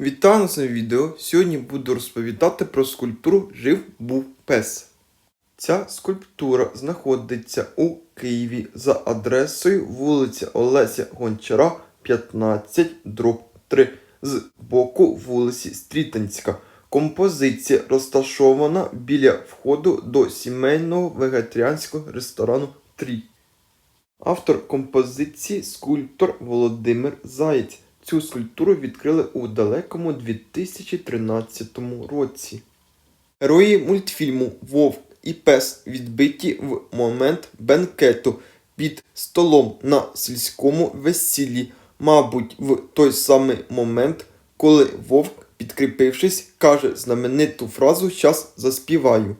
Вітаю на своєму відео. Сьогодні буду розповідати про скульптуру Жив був пес. Ця скульптура знаходиться у Києві за адресою вулиця Олеся Гончара, 15, дроб 3, з боку вулиці Стрітинська. Композиція розташована біля входу до сімейного вегетаріанського ресторану Трі. Автор композиції скульптор Володимир Заєць. Цю скульптуру відкрили у далекому 2013 році. Герої мультфільму Вовк і пес відбиті в момент бенкету під столом на сільському весіллі, мабуть, в той самий момент, коли вовк, підкріпившись, каже знамениту фразу «Щас заспіваю.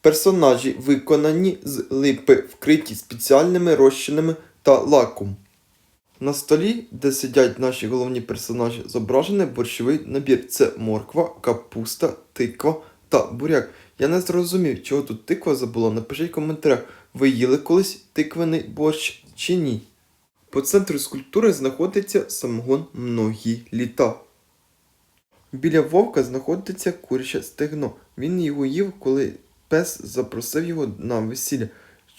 Персонажі виконані з липи, вкриті спеціальними розчинами та лаком. На столі, де сидять наші головні персонажі, зображений борщовий набір. Це морква, капуста, тиква та буряк. Я не зрозумів, чого тут тиква забула. Напишіть в коментарях, ви їли колись тиквений борщ чи ні. По центру скульптури знаходиться самогон многі літа. Біля вовка знаходиться куряче стегно. Він його їв, коли пес запросив його на весілля,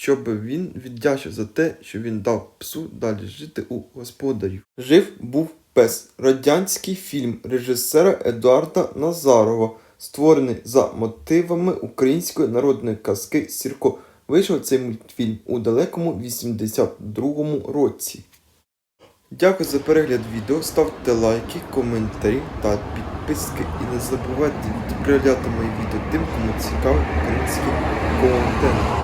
щоб він віддячив за те, що він дав псу далі жити у господарів. Жив був пес. Радянський фільм режисера Едуарда Назарова, створений за мотивами української народної казки Сірко. Вийшов цей мультфільм у далекому 82-му році. Дякую за перегляд відео, ставте лайки, коментарі та підписки. І не забувайте відправляти мої відео тим, кому цікавий український контент.